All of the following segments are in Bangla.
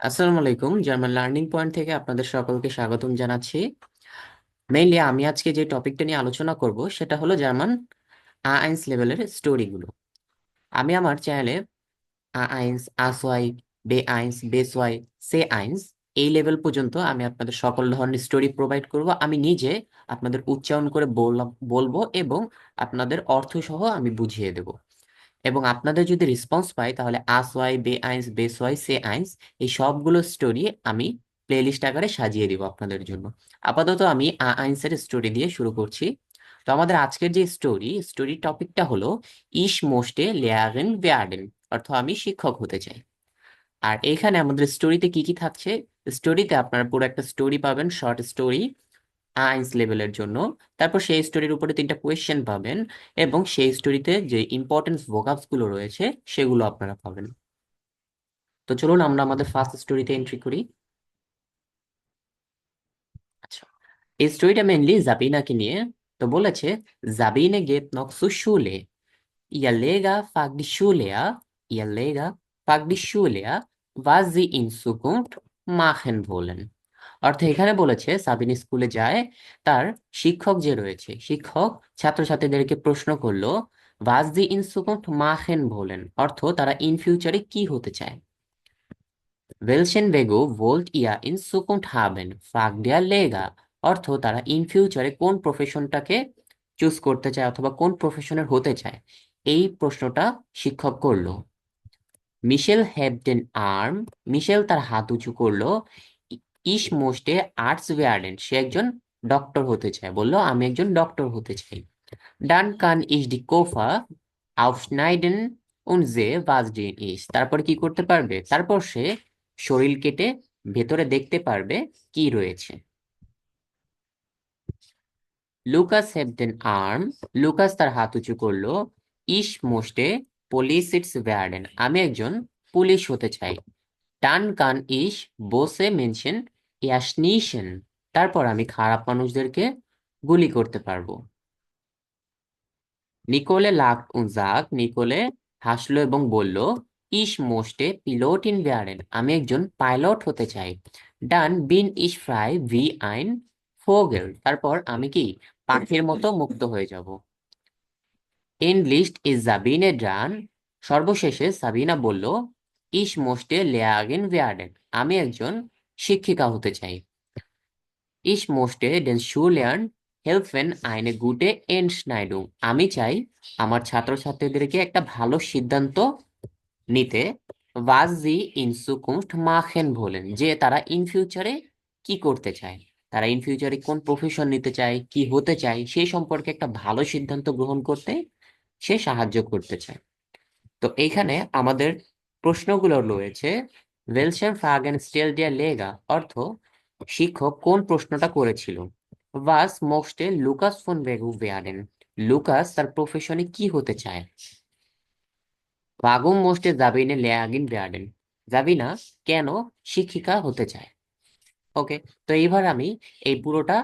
আসসালামু আলাইকুম। জার্মান লার্নিং পয়েন্ট থেকে আপনাদের সকলকে স্বাগতম জানাচ্ছি। মেইনলি আমি আজকে যে টপিকটা নিয়ে আলোচনা করব, সেটা হলো জার্মান আ আইন্স লেভেলের স্টোরিগুলো আমি আমার চ্যানেলে আ আইন্স আসওয়াই বে আইন্স বেস ওয়াই সে আইন্স এই লেভেল পর্যন্ত আমি আপনাদের সকল ধরনের স্টোরি প্রোভাইড করব। আমি নিজে আপনাদের উচ্চারণ করে বললাম, বলব এবং আপনাদের অর্থ সহ আমি বুঝিয়ে দেব। এবং আপনাদের যদি রেসপন্স পাই, তাহলে আস ওয়াই বে আইন্স বেস ওয়াই সে আইন্স এই সবগুলো স্টোরি আমি প্লেলিস্ট আকারে সাজিয়ে দিব আপনাদের জন্য। আপাতত আমি আ আইন্সের স্টোরি দিয়ে শুরু করছি। তো আমাদের আজকের যে স্টোরি স্টোরি টপিকটা হলো, ইস মোস্টে লেয়ারেন ওয়ার্ডেন অর্থ আমি শিক্ষক হতে চাই। আর এখানে আমাদের স্টোরিতে কি কি থাকছে? স্টোরিতে আপনারা পুরো একটা স্টোরি পাবেন শর্ট স্টোরি আইন্স লেভেলের জন্য। তারপর সেই স্টোরির উপরে তিনটা কোয়েশ্চেন পাবেন এবং সেই স্টোরিতে যে ইম্পর্টেন্সগুলো রয়েছে, সেগুলো আপনারা পাবেন। তো চলুন আমরা আমাদের ফার্স্ট স্টোরিতে এন্ট্রি করি। আচ্ছা এই স্টোরিটা মেনলি জাবিনাকে নিয়ে। তো বলেছে, জাবিনে গেত নক সু শুলে, ইয়া লেগা দি শুলেয়া, ইয়া লেগা দি শুলেয়া sie in Zukunft machen wollen অর্থ এখানে বলেছে, সাবিন স্কুলে যায়, তার শিক্ষক যে রয়েছে, শিক্ষক ছাত্রছাত্রীদেরকে প্রশ্ন করল in Zukunft machen wollen অর্থ তারা ইন ফিউচারে কি হতে চায়? Beruf wollt ihr in Zukunft haben fragt der Lehrer অর্থ তারা ইন ফিউচারে কোন প্রফেশনটাকে চুজ করতে চায় অথবা কোন প্রফেশনের হতে চায়? এই প্রশ্নটা শিক্ষক করল। মিশেল হেভডেন আর্ম, মিশেল তার হাত উঁচু করল ইস মোস্টে আর্টস ওয়ার্ডেন সে একজন ডক্টর হতে চায়, বলল, আমি একজন ডক্টর হতে চাই। ডান কান ইস ডি কোফা und sehe was drin ist তারপর কি করতে পারবে? তারপর সে শরীর কেটে ভেতরে দেখতে পারবে কি রয়েছে। Lucas হেভডেন arm. লুকাস তার হাত উঁচু করল, ইস মোস্টে পুলিশ ইটস ওয়ার্ডেন আমি একজন পুলিশ হতে চাই। ডান কান ইস বসে মেনশন ইয়াসনিশন তারপর আমি খারাপ মানুষদেরকে গুলি করতে পারব। নিকোলে লাগ উজাক নিকোলে হাসলো এবং বলল ইস মোস্টে পিলোট ইন ওয়ারেন আমি একজন পাইলট হতে চাই। ডান, বিন ইস ফ্রাই ভি আইন ফোগেল, তারপর আমি কি পাখির মতো মুক্ত হয়ে যাব? এনলিস্ট ইজ জাবিনে ডান, সর্বশেষে সাবিনা বলল ইস মোস্টে লেয়াগেন ওয়ার্ডেন আমি একজন শিক্ষিকা হতে চাই। ইস মোস্টে ডেন শুলেয়ার্ন হেল্পেন আইনে গুটে এন্ডসনাইডুং আমি চাই আমার ছাত্রছাত্রীদেরকে একটা ভালো সিদ্ধান্ত নিতে sie in Zukunft machen যে তারা ইন ফিউচারে কি করতে চায়। তারা ইন ফিউচারে কোন প্রফেশন নিতে চায়, কি হতে চায় সেই সম্পর্কে একটা ভালো সিদ্ধান্ত গ্রহণ করতে সে সাহায্য করতে চায়। তো এইখানে আমাদের প্রশ্নগুলো রয়েছে ওয়েলসেন ফ্রাগেন স্টেল ডিয়ার লেগা, অর্থ শিক্ষক কোন প্রশ্নটা করেছিল? ওয়াস মোস্টে লুকাস ফোন বেগু ওয়ারেন লুকাস তার প্রফেশনে কি হতে চায়? ওয়াগুম মোস্টে জাবিনে, লেয়াগিন ওয়ার্ডেন জাবিনা কেন শিক্ষিকা হতে চায়? ওকে তো এইবার আমি এই পুরোটা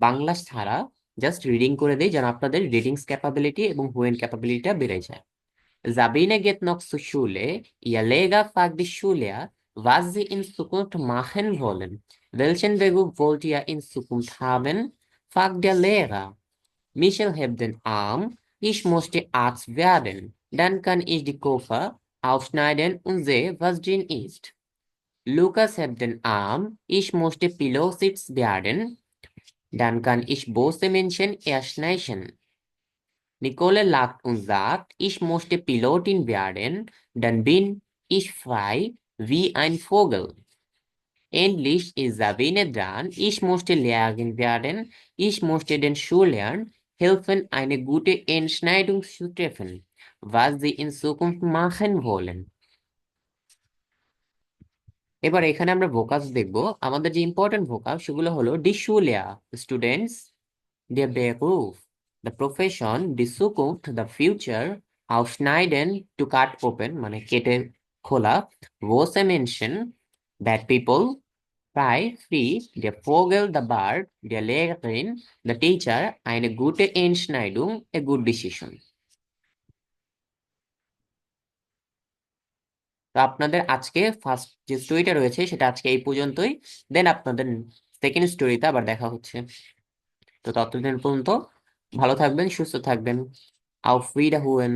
বাংলা ছাড়া জাস্ট রিডিং করে দিই যেন আপনাদের রিডিংস ক্যাপাবিলিটি এবং হুয়েন ক্যাপাবিলিটিটা বেড়ে যায়। Sabine geht noch zur Schule. Ihr Lehrer fragt die Schüler, was sie in Zukunft machen wollen. Welchen Beruf wollt ihr in Zukunft haben? fragt der Lehrer. Michel hebt den Arm. Ich möchte Arzt werden. Dann kann ich die Koffer aufschneiden und sehe, was drin ist. Lukas hebt den Arm. Ich möchte Pilotsitz werden. Dann kann ich böse Menschen erschneiden. Nicole lacht und sagt, ich möchte Pilotin werden, dann bin ich frei wie ein Vogel. Endlich ist Sabine dran, ich möchte Lehrerin werden, ich möchte den Schülern helfen, eine gute Entscheidung zu treffen, was sie in Zukunft machen wollen. এবার এখানে আমরা ভোকাস দেখব আমাদের যে ইম্পর্টেন্ট ভোকাস সেগুলো হলো ডিশুলিয়া students der Beruf the profession die the future aufschneiden to cut open মানে কেটে খোলা große Menschen bad people frei free der Vogel the bird der Lehrerin the teacher eine gute Entscheidung a good decision তো আপনাদের আজকে ফার্স্ট যে স্টোরিটা রয়েছে সেটা আজকে এই পর্যন্তই দেন আপনাদের সেকেন্ড স্টোরিতে আবার দেখা হচ্ছে তো ততদিন পর্যন্ত ভালো থাকবেন সুস্থ থাকবেন auf Wiederhören